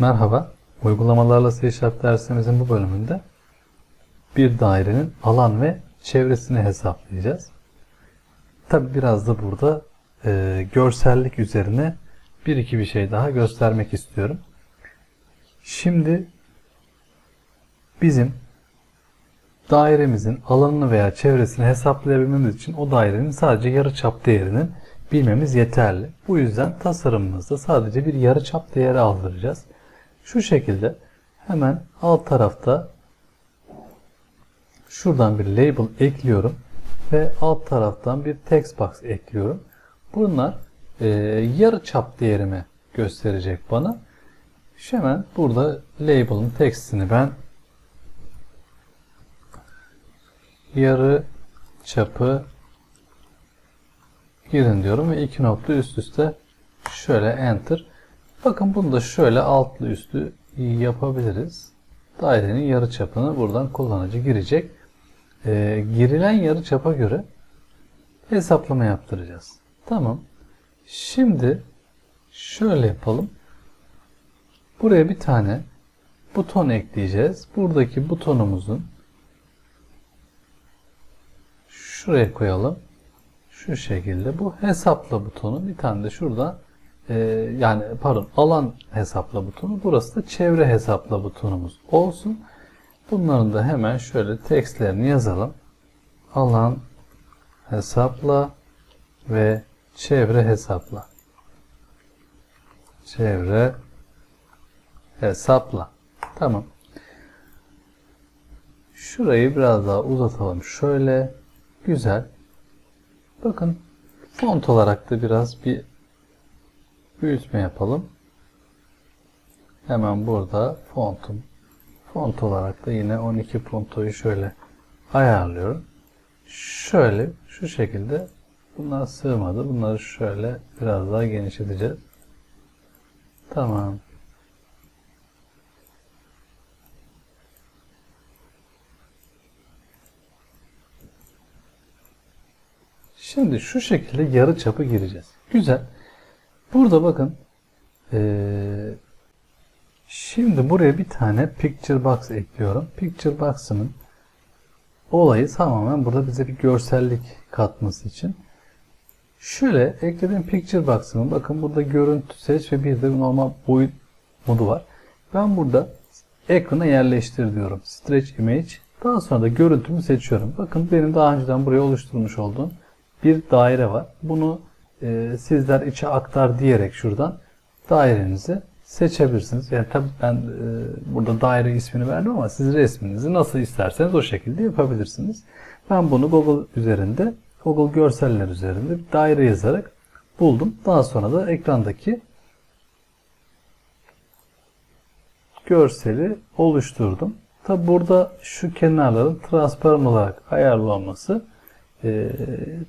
Merhaba. Uygulamalarla C Sharp dersimizin bu bölümünde bir dairenin alan ve çevresini hesaplayacağız. Tabi biraz da burada e, görsellik üzerine bir iki bir şey daha göstermek istiyorum. Şimdi bizim dairemizin alanını veya çevresini hesaplayabilmemiz için o dairenin sadece yarıçap değerinin bilmemiz yeterli. Bu yüzden tasarımımızda sadece bir yarıçap değeri aldıracağız. Şu şekilde hemen alt tarafta şuradan bir label ekliyorum ve alt taraftan bir text box ekliyorum. Bunlar e, yarı çap değerimi gösterecek bana. Şu hemen burada label'ın textini ben yarı çapı girin diyorum ve iki nokta üst üste şöyle enter. Bakın bunu da şöyle altlı üstü yapabiliriz. Dairenin yarı çapını buradan kullanıcı girecek. Ee, girilen yarı çapa göre hesaplama yaptıracağız. Tamam. Şimdi şöyle yapalım. Buraya bir tane buton ekleyeceğiz. Buradaki butonumuzun şuraya koyalım. Şu şekilde bu hesapla butonu bir tane de şurada e, yani pardon alan hesapla butonu burası da çevre hesapla butonumuz olsun. Bunların da hemen şöyle tekstlerini yazalım. Alan hesapla ve çevre hesapla. Çevre hesapla. Tamam. Şurayı biraz daha uzatalım. Şöyle güzel. Bakın font olarak da biraz bir büyütme yapalım. Hemen burada fontum. Font olarak da yine 12 puntoyu şöyle ayarlıyorum. Şöyle şu şekilde bunlar sığmadı. Bunları şöyle biraz daha genişleteceğiz. Tamam. Şimdi şu şekilde yarı çapı gireceğiz. Güzel. Burada bakın ee, şimdi buraya bir tane picture box ekliyorum. Picture box'ımın olayı tamamen burada bize bir görsellik katması için. Şöyle eklediğim picture box'ımın bakın burada görüntü seç ve bir de normal boyut modu var. Ben burada ekrana yerleştir diyorum. Stretch image. Daha sonra da görüntümü seçiyorum. Bakın benim daha önceden buraya oluşturmuş olduğum bir daire var. Bunu e, sizler içe aktar diyerek şuradan dairenizi seçebilirsiniz. Yani tabii ben e, burada daire ismini verdim ama siz resminizi nasıl isterseniz o şekilde yapabilirsiniz. Ben bunu Google üzerinde, Google görseller üzerinde bir daire yazarak buldum. Daha sonra da ekrandaki görseli oluşturdum. Tabi burada şu kenarların transparan olarak ayarlı olması e,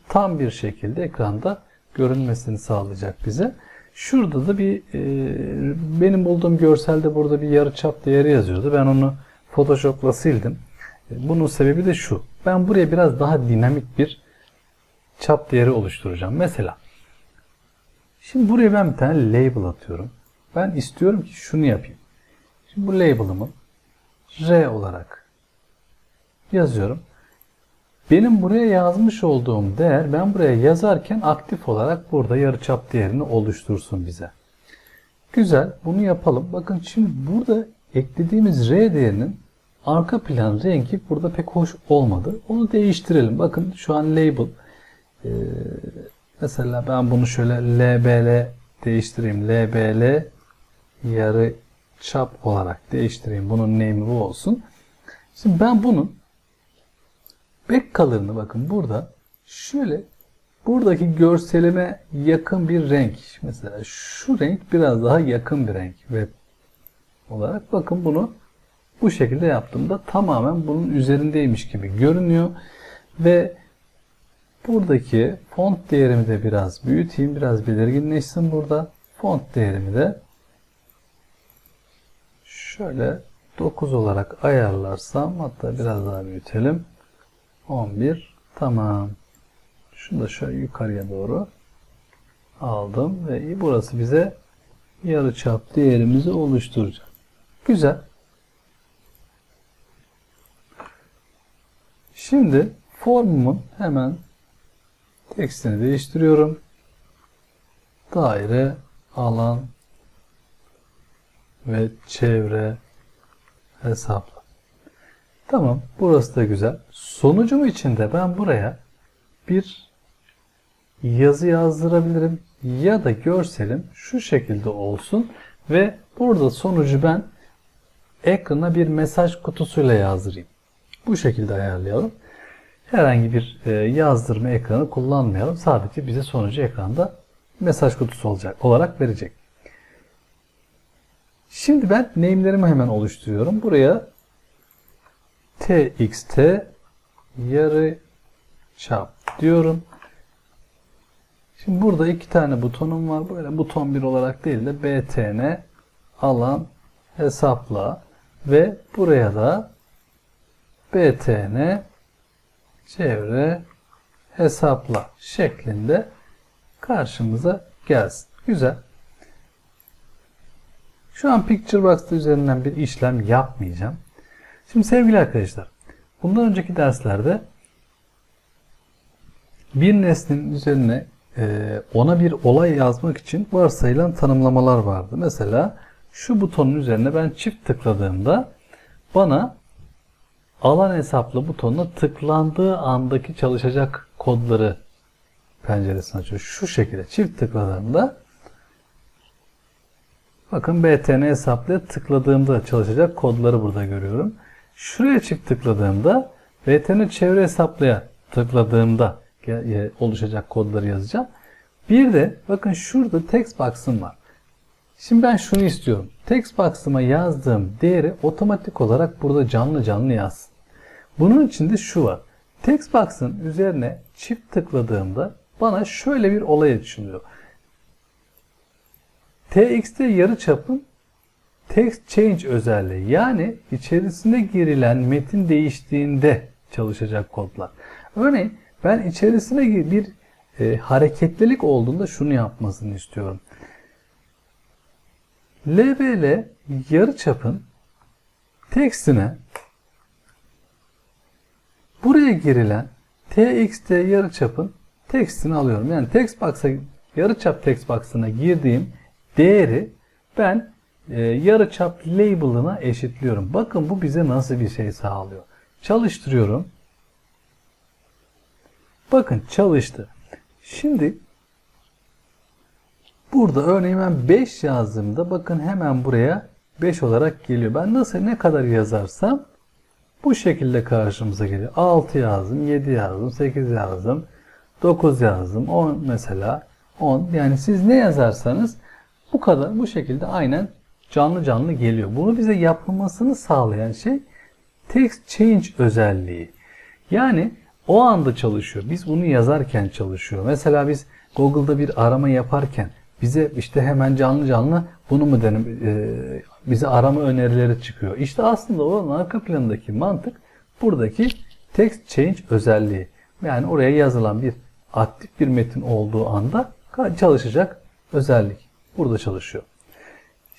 tam bir şekilde ekranda görünmesini sağlayacak bize. Şurada da bir e, benim bulduğum görselde burada bir yarıçap değeri yazıyordu. Ben onu Photoshop'la sildim. E, bunun sebebi de şu. Ben buraya biraz daha dinamik bir çap değeri oluşturacağım. Mesela şimdi buraya ben bir tane label atıyorum. Ben istiyorum ki şunu yapayım. Şimdi bu label'ımı R olarak yazıyorum. Benim buraya yazmış olduğum değer ben buraya yazarken aktif olarak burada yarıçap değerini oluştursun bize. Güzel bunu yapalım. Bakın şimdi burada eklediğimiz R değerinin arka plan rengi burada pek hoş olmadı. Onu değiştirelim. Bakın şu an label ee, mesela ben bunu şöyle LBL değiştireyim. LBL yarı çap olarak değiştireyim. Bunun name'i bu olsun. Şimdi ben bunun Back color'ını bakın burada şöyle buradaki görselime yakın bir renk. Mesela şu renk biraz daha yakın bir renk. Ve olarak bakın bunu bu şekilde yaptığımda tamamen bunun üzerindeymiş gibi görünüyor. Ve buradaki font değerimi de biraz büyüteyim biraz belirginleşsin burada. Font değerimi de şöyle 9 olarak ayarlarsam hatta biraz daha büyütelim 11 tamam. Şunu da şöyle yukarıya doğru aldım ve burası bize yarıçap değerimizi oluşturacak. Güzel. Şimdi formumun hemen tekstini değiştiriyorum. Daire, alan ve çevre hesapla. Tamam, burası da güzel. Sonucum için de ben buraya bir yazı yazdırabilirim ya da görselim şu şekilde olsun ve burada sonucu ben ekrana bir mesaj kutusuyla yazdırayım. Bu şekilde ayarlayalım. Herhangi bir e, yazdırma ekranı kullanmayalım. Sadece bize sonucu ekranda mesaj kutusu olacak olarak verecek. Şimdi ben name'lerimi hemen oluşturuyorum. Buraya txt yarı çap diyorum. Şimdi burada iki tane butonum var. Böyle buton bir olarak değil de btn alan hesapla ve buraya da btn çevre hesapla şeklinde karşımıza gelsin. Güzel. Şu an Picturebox'ta üzerinden bir işlem yapmayacağım. Şimdi sevgili arkadaşlar, bundan önceki derslerde bir nesnenin üzerine e, ona bir olay yazmak için varsayılan tanımlamalar vardı. Mesela şu butonun üzerine ben çift tıkladığımda bana alan hesaplı butonuna tıklandığı andaki çalışacak kodları penceresini açıyor. Şu şekilde çift tıkladığımda bakın btn hesaplıya tıkladığımda çalışacak kodları burada görüyorum. Şuraya çift tıkladığımda btn çevre hesaplıya tıkladığımda oluşacak kodları yazacağım. Bir de bakın şurada text box'ım var. Şimdi ben şunu istiyorum. Text box'ıma yazdığım değeri otomatik olarak burada canlı canlı yazsın. Bunun için de şu var. Text box'ın üzerine çift tıkladığımda bana şöyle bir olay açılıyor. txt yarıçapın text change özelliği yani içerisine girilen metin değiştiğinde çalışacak kodlar. Örneğin ben içerisine bir e, hareketlilik olduğunda şunu yapmasını istiyorum. LBL yarıçapın tekstine buraya girilen txt yarıçapın tekstini alıyorum. Yani text box'a yarıçap text box'ına girdiğim değeri ben e, yarıçap label'ına eşitliyorum. Bakın bu bize nasıl bir şey sağlıyor. Çalıştırıyorum. Bakın çalıştı. Şimdi burada örneğin ben 5 yazdığımda bakın hemen buraya 5 olarak geliyor. Ben nasıl ne kadar yazarsam bu şekilde karşımıza geliyor. 6 yazdım, 7 yazdım, 8 yazdım, 9 yazdım, 10 mesela 10. Yani siz ne yazarsanız bu kadar bu şekilde aynen canlı canlı geliyor. Bunu bize yapılmasını sağlayan şey text change özelliği. Yani o anda çalışıyor. Biz bunu yazarken çalışıyor. Mesela biz Google'da bir arama yaparken bize işte hemen canlı canlı bunu mu dedim e, bize arama önerileri çıkıyor. İşte aslında o arka planındaki mantık buradaki text change özelliği. Yani oraya yazılan bir aktif bir metin olduğu anda çalışacak özellik. Burada çalışıyor.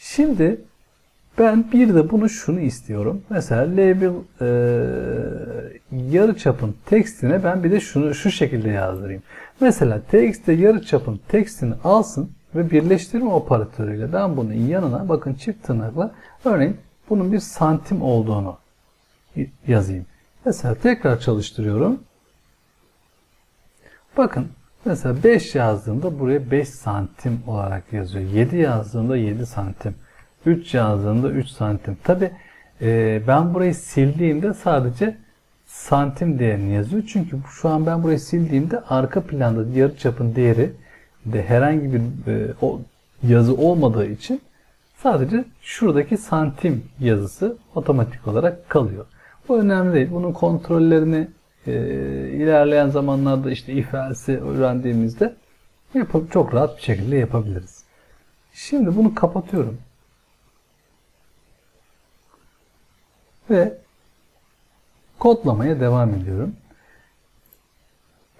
Şimdi ben bir de bunu şunu istiyorum. Mesela label e, yarıçapın tekstine ben bir de şunu şu şekilde yazdırayım. Mesela text'te yarıçapın tekstini alsın ve birleştirme operatörüyle ben bunun yanına bakın çift tırnakla örneğin bunun bir santim olduğunu yazayım. Mesela tekrar çalıştırıyorum. Bakın mesela 5 yazdığımda buraya 5 santim olarak yazıyor. 7 yazdığımda 7 santim. 3 yazdığımda 3 santim. Tabi e, ben burayı sildiğimde sadece santim değerini yazıyor. Çünkü şu an ben burayı sildiğimde arka planda yarıçapın değeri de herhangi bir e, o yazı olmadığı için sadece şuradaki santim yazısı otomatik olarak kalıyor. Bu önemli değil. Bunun kontrollerini e, ilerleyen zamanlarda işte if else öğrendiğimizde yapıp çok rahat bir şekilde yapabiliriz. Şimdi bunu kapatıyorum. Ve kodlamaya devam ediyorum.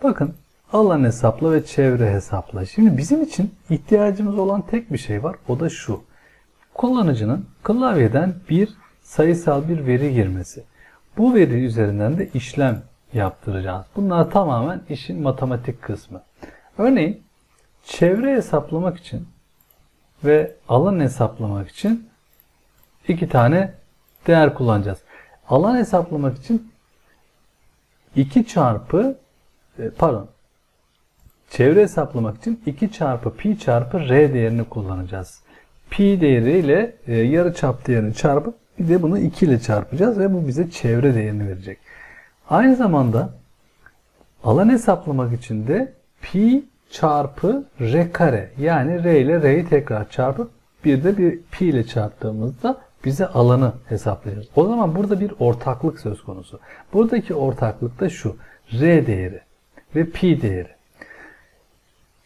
Bakın alan hesapla ve çevre hesapla. Şimdi bizim için ihtiyacımız olan tek bir şey var. O da şu. Kullanıcının klavyeden bir sayısal bir veri girmesi. Bu veri üzerinden de işlem yaptıracağız. Bunlar tamamen işin matematik kısmı. Örneğin çevre hesaplamak için ve alan hesaplamak için iki tane değer kullanacağız. Alan hesaplamak için 2 çarpı e, pardon çevre hesaplamak için 2 çarpı pi çarpı r değerini kullanacağız. Pi değeriyle e, yarı çap değerini çarpıp bir de bunu 2 ile çarpacağız ve bu bize çevre değerini verecek. Aynı zamanda alan hesaplamak için de pi çarpı r kare yani r ile r'yi tekrar çarpıp bir de bir pi ile çarptığımızda bize alanı hesaplayacağız. O zaman burada bir ortaklık söz konusu. Buradaki ortaklık da şu. R değeri ve pi değeri.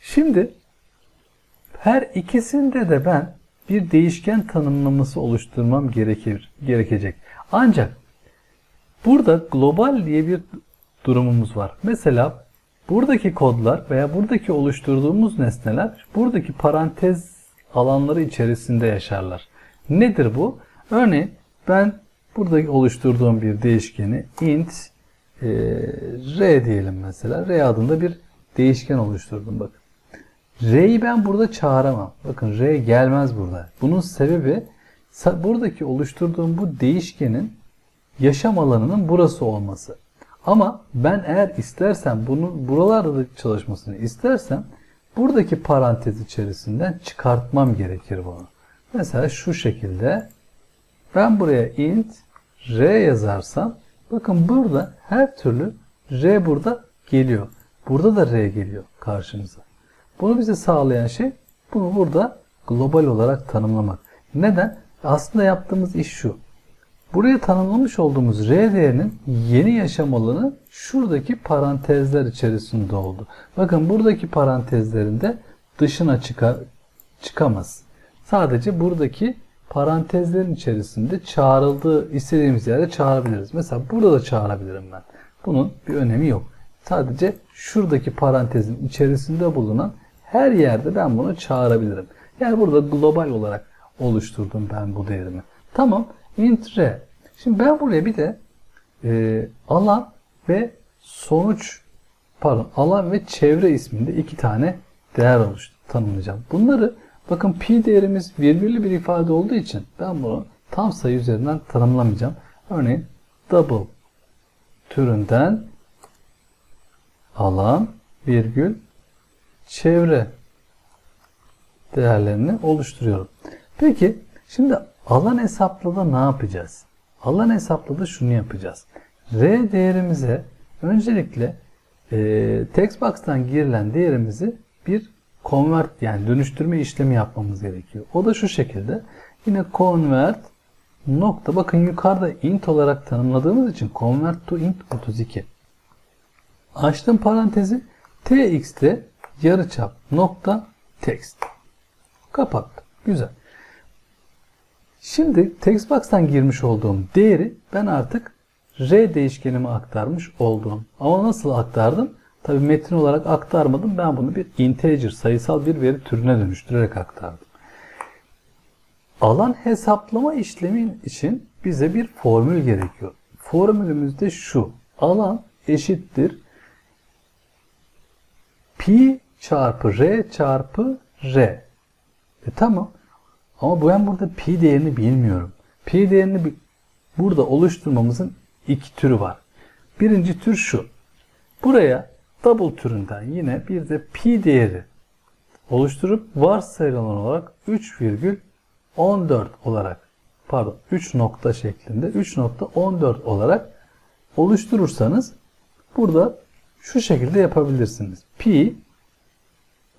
Şimdi her ikisinde de ben bir değişken tanımlaması oluşturmam gerekir, gerekecek. Ancak burada global diye bir durumumuz var. Mesela buradaki kodlar veya buradaki oluşturduğumuz nesneler buradaki parantez alanları içerisinde yaşarlar. Nedir bu? Örneğin ben buradaki oluşturduğum bir değişkeni int e, r diyelim mesela. r adında bir değişken oluşturdum bakın. R'yi ben burada çağıramam. Bakın R gelmez burada. Bunun sebebi buradaki oluşturduğum bu değişkenin yaşam alanının burası olması. Ama ben eğer istersem bunun buralarda da çalışmasını istersem buradaki parantez içerisinden çıkartmam gerekir bunu. Mesela şu şekilde ben buraya int r yazarsam bakın burada her türlü r burada geliyor. Burada da r geliyor karşımıza. Bunu bize sağlayan şey bunu burada global olarak tanımlamak. Neden? Aslında yaptığımız iş şu. Buraya tanımlamış olduğumuz R değerinin yeni yaşam alanı şuradaki parantezler içerisinde oldu. Bakın buradaki parantezlerinde dışına çıka, çıkamaz. Sadece buradaki parantezlerin içerisinde çağrıldığı istediğimiz yerde çağırabiliriz. Mesela burada da çağırabilirim ben. Bunun bir önemi yok. Sadece şuradaki parantezin içerisinde bulunan her yerde ben bunu çağırabilirim. Yani burada global olarak oluşturdum ben bu değerimi. Tamam. İnt r. Şimdi ben buraya bir de e, alan ve sonuç pardon alan ve çevre isminde iki tane değer oluştu tanımlayacağım. Bunları bakın pi değerimiz virgüllü bir ifade olduğu için ben bunu tam sayı üzerinden tanımlamayacağım. Örneğin double türünden alan virgül çevre değerlerini oluşturuyorum. Peki şimdi alan hesaplıda ne yapacağız? Alan hesaplıda şunu yapacağız. R değerimize öncelikle e, textbox'tan girilen değerimizi bir convert yani dönüştürme işlemi yapmamız gerekiyor. O da şu şekilde. Yine convert nokta bakın yukarıda int olarak tanımladığımız için convert to int 32. Açtım parantezi tx'te yarıçap nokta text. Kapattım. Güzel. Şimdi textbox'tan girmiş olduğum değeri ben artık r değişkenime aktarmış oldum. Ama nasıl aktardım? Tabi metin olarak aktarmadım. Ben bunu bir integer, sayısal bir veri türüne dönüştürerek aktardım. Alan hesaplama işlemi için bize bir formül gerekiyor. Formülümüz de şu. Alan eşittir pi çarpı r çarpı r. E tamam. Ama ben burada pi değerini bilmiyorum. Pi değerini burada oluşturmamızın iki türü var. Birinci tür şu. Buraya double türünden yine bir de pi değeri oluşturup varsayılan olarak 3,14 olarak pardon 3 nokta şeklinde 3.14 olarak oluşturursanız burada şu şekilde yapabilirsiniz. Pi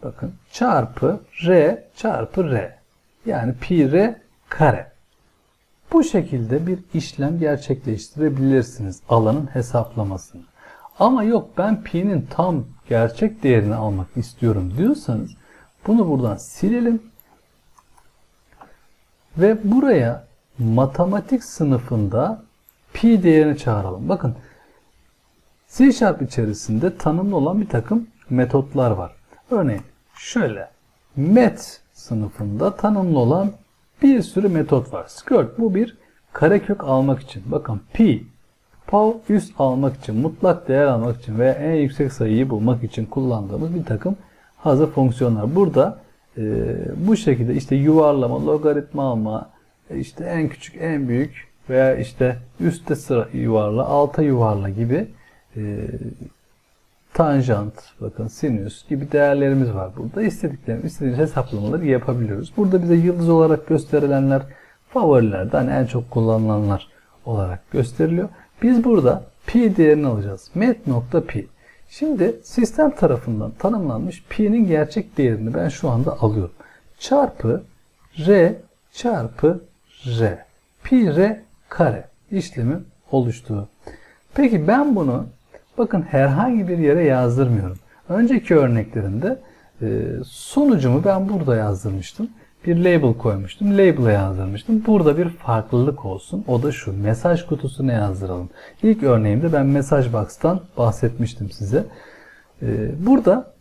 bakın çarpı r çarpı r. Yani pi r kare. Bu şekilde bir işlem gerçekleştirebilirsiniz alanın hesaplamasını. Ama yok ben pi'nin tam gerçek değerini almak istiyorum diyorsanız bunu buradan silelim. Ve buraya matematik sınıfında pi değerini çağıralım. Bakın C Sharp içerisinde tanımlı olan bir takım metotlar var. Örneğin şöyle met sınıfında tanımlı olan bir sürü metot var. Skirt bu bir karekök almak için. Bakın p Pav üst almak için, mutlak değer almak için veya en yüksek sayıyı bulmak için kullandığımız bir takım hazır fonksiyonlar. Burada e, bu şekilde işte yuvarlama, logaritma alma, işte en küçük, en büyük veya işte üstte sıra yuvarla, alta yuvarla gibi e, tanjant, bakın sinüs gibi değerlerimiz var. Burada istediklerimiz, istediğimiz hesaplamaları yapabiliyoruz. Burada bize yıldız olarak gösterilenler favorilerde hani en çok kullanılanlar olarak gösteriliyor. Biz burada pi değerini alacağız. met.pi. Şimdi sistem tarafından tanımlanmış pi'nin gerçek değerini ben şu anda alıyorum. Çarpı r çarpı r. Pi r kare işlemi oluştuğu. Peki ben bunu bakın herhangi bir yere yazdırmıyorum. Önceki örneklerinde e, sonucumu ben burada yazdırmıştım. Bir label koymuştum. Label'a yazdırmıştım. Burada bir farklılık olsun. O da şu. Mesaj kutusuna yazdıralım. İlk örneğimde ben mesaj box'tan bahsetmiştim size. E, burada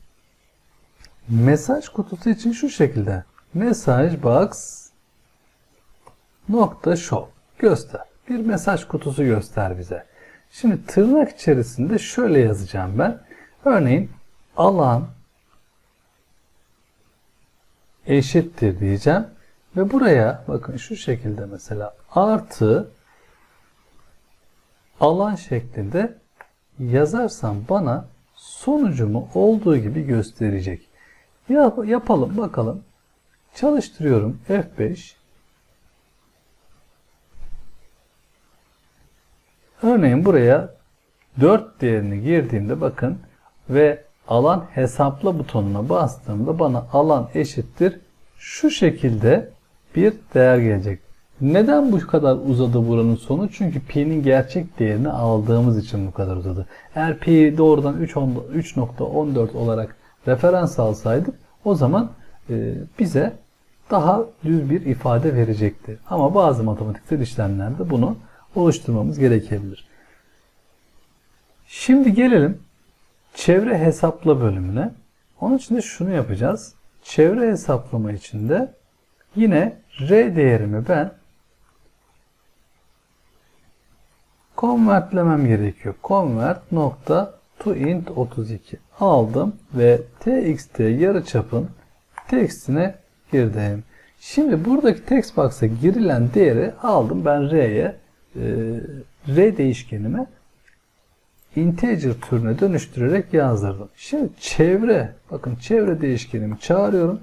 mesaj kutusu için şu şekilde. Mesaj box nokta show göster. Bir mesaj kutusu göster bize. Şimdi tırnak içerisinde şöyle yazacağım ben. Örneğin alan eşittir diyeceğim. Ve buraya bakın şu şekilde mesela artı alan şeklinde yazarsam bana sonucumu olduğu gibi gösterecek. Yap, yapalım bakalım. Çalıştırıyorum F5. Örneğin buraya 4 değerini girdiğimde bakın ve alan hesapla butonuna bastığımda bana alan eşittir şu şekilde bir değer gelecek. Neden bu kadar uzadı buranın sonu? Çünkü pi'nin gerçek değerini aldığımız için bu kadar uzadı. Eğer pi doğrudan 3.14 olarak referans alsaydık o zaman e, bize daha düz bir ifade verecekti. Ama bazı matematiksel işlemlerde bunu oluşturmamız gerekebilir. Şimdi gelelim çevre hesapla bölümüne. Onun için de şunu yapacağız. Çevre hesaplama içinde yine r değerimi ben convertlemem gerekiyor. Convert nokta to int 32 aldım ve txt yarıçapın textine girdim. Şimdi buradaki text box'a girilen değeri aldım ben r'ye e, r değişkenime integer türüne dönüştürerek yazdırdım. Şimdi çevre, bakın çevre değişkenimi çağırıyorum.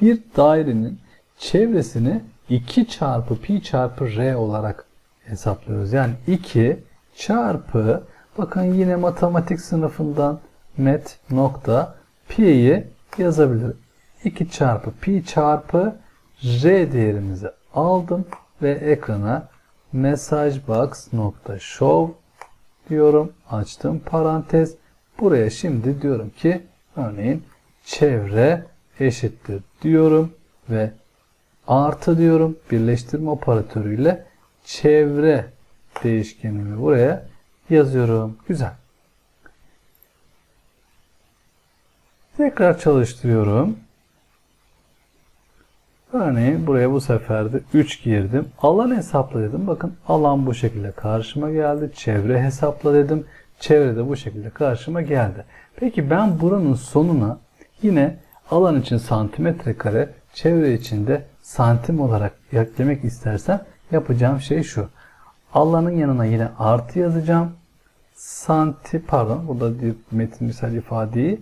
Bir dairenin çevresini 2 çarpı pi çarpı r olarak hesaplıyoruz. Yani 2 çarpı bakın yine matematik sınıfından met nokta pi'yi yazabilirim. 2 çarpı pi çarpı r değerimizi aldım ve ekrana messagebox nokta show diyorum. Açtım parantez. Buraya şimdi diyorum ki örneğin çevre eşittir diyorum ve artı diyorum birleştirme operatörüyle çevre değişkenimi buraya yazıyorum. Güzel. Tekrar çalıştırıyorum. Örneğin buraya bu sefer de 3 girdim. Alan hesapla dedim. Bakın alan bu şekilde karşıma geldi. Çevre hesapla dedim. Çevre de bu şekilde karşıma geldi. Peki ben buranın sonuna yine alan için santimetre kare, çevre için de santim olarak eklemek istersem yapacağım şey şu. Alanın yanına yine artı yazacağım. Santi pardon burada metin misal ifadeyi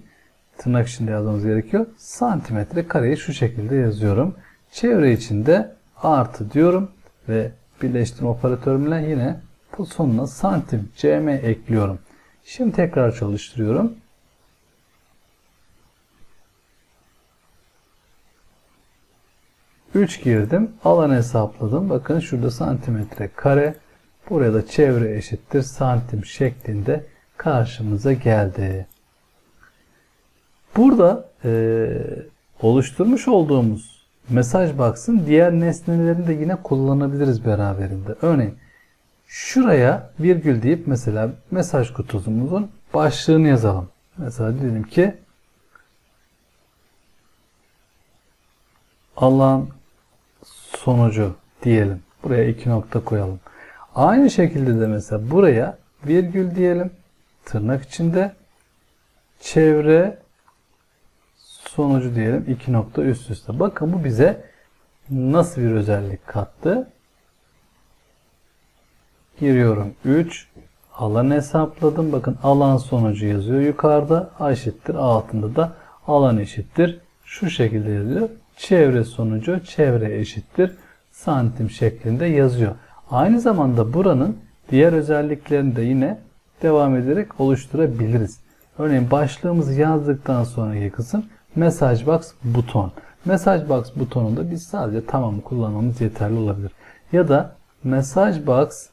tırnak içinde yazmamız gerekiyor. Santimetre kareyi şu şekilde yazıyorum. Çevre içinde artı diyorum ve birleştirme operatörümle yine bu sonuna santim cm ekliyorum. Şimdi tekrar çalıştırıyorum. Üç girdim. Alan hesapladım. Bakın şurada santimetre kare. Buraya da çevre eşittir santim şeklinde karşımıza geldi. Burada e, oluşturmuş olduğumuz mesaj baksın. Diğer nesnelerini de yine kullanabiliriz beraberinde. Örneğin şuraya virgül deyip mesela mesaj kutumuzun başlığını yazalım. Mesela diyelim ki alan sonucu diyelim. Buraya iki nokta koyalım. Aynı şekilde de mesela buraya virgül diyelim. Tırnak içinde çevre sonucu diyelim. iki nokta üst üste. Bakın bu bize nasıl bir özellik kattı? Giriyorum 3 alan hesapladım. Bakın alan sonucu yazıyor yukarıda. A eşittir altında da alan eşittir. Şu şekilde yazıyor. Çevre sonucu çevre eşittir. Santim şeklinde yazıyor. Aynı zamanda buranın diğer özelliklerini de yine devam ederek oluşturabiliriz. Örneğin başlığımızı yazdıktan sonraki kısım Message Box buton. Message Box butonunda biz sadece tamamı kullanmamız yeterli olabilir. Ya da Message Box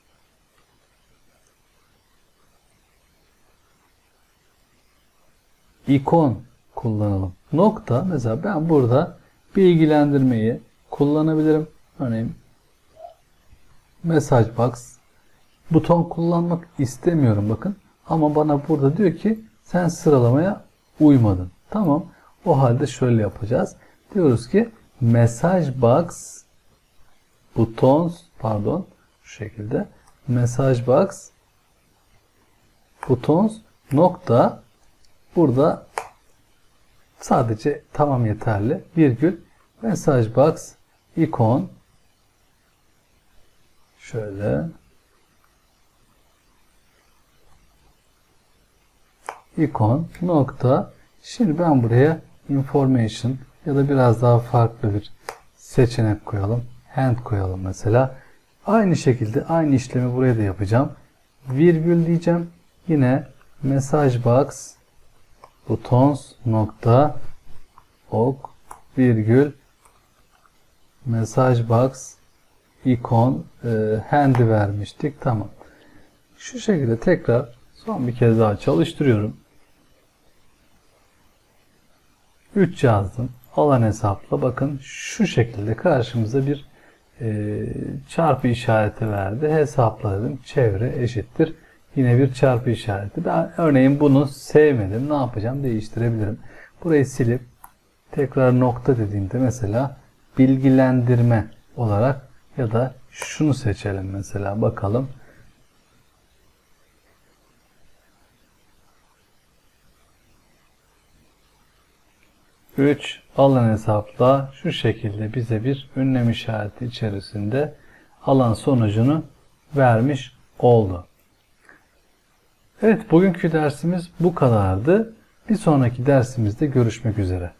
ikon kullanalım. Nokta mesela ben burada bilgilendirmeyi kullanabilirim. Örneğin Message Box buton kullanmak istemiyorum bakın. Ama bana burada diyor ki sen sıralamaya uymadın. Tamam. O halde şöyle yapacağız. Diyoruz ki Message Box Buttons pardon şu şekilde. Message Box Buttons nokta burada sadece tamam yeterli virgül Message Box ikon. Şöyle. İkon nokta. Şimdi ben buraya information ya da biraz daha farklı bir seçenek koyalım. Hand koyalım mesela. Aynı şekilde aynı işlemi buraya da yapacağım. Virgül diyeceğim. Yine message box buttons nokta ok virgül message box ikon e, hand'i vermiştik. Tamam. Şu şekilde tekrar son bir kez daha çalıştırıyorum. 3 yazdım. Alan hesapla bakın şu şekilde karşımıza bir e, çarpı işareti verdi. Hesapla dedim. Çevre eşittir. Yine bir çarpı işareti. Ben örneğin bunu sevmedim. Ne yapacağım? Değiştirebilirim. Burayı silip tekrar nokta dediğimde mesela bilgilendirme olarak ya da şunu seçelim mesela bakalım. Üç alan hesapla şu şekilde bize bir ünlem işareti içerisinde alan sonucunu vermiş oldu. Evet bugünkü dersimiz bu kadardı. Bir sonraki dersimizde görüşmek üzere.